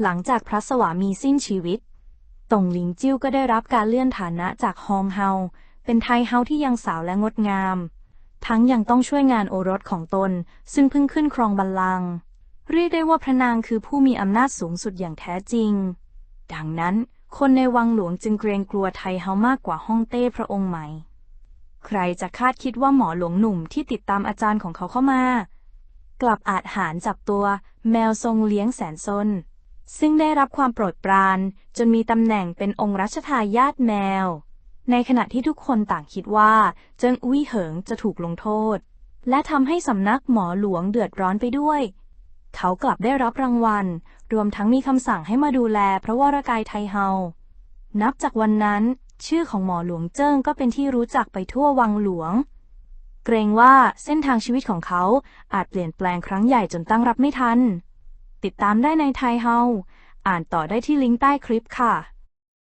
หลังจากพระสวามีสิ้นชีวิตตงหลิงจิ้วก็ได้รับการเลื่อนฐานะจากฮองเฮา เป็นไทเฮาที่ยังสาวและงดงาม ทั้งยังต้องช่วยงานโอรสของตน ซึ่งเพิ่งขึ้นครองบัลลังก์เรียกได้ว่าพระนางคือผู้มีอำนาจสูงสุดอย่างแท้จริง ดังนั้นคนในวังหลวงจึงเกรงกลัวไทเฮามากกว่าฮ่องเต้พระองค์ใหม่ ใครจะคาดคิดว่าหมอหลวงหนุ่มที่ติดตามอาจารย์ของเขาเข้ามา กลับอาจหารจับตัว แมวทรงเลี้ยงแสนซน ซึ่งได้รับความโปรดปรานจนมีตำแหน่งเป็นองค์รัชทายาทแมว ในขณะที่ทุกคนต่างคิดว่า เจิ้งอุ้ยเหิงจะถูกลงโทษ และทำให้สำนักหมอหลวงเดือดร้อนไปด้วย เขากลับได้รับรางวัล รวมทั้งมีคำสั่งให้มาดูแลพระวรากายไทเฮา นับจากวันนั้น ชื่อของหมอหลวงเจิ้งก็เป็นที่รู้จักไปทั่ววังหลวง เกรงว่าเส้นทางชีวิตของเขาอาจเปลี่ยนแปลงครั้งใหญ่จนตั้งรับไม่ทัน ติดตามได้ในไทยเฮา อ่านต่อได้ที่ลิงก์ใต้คลิปค่ะ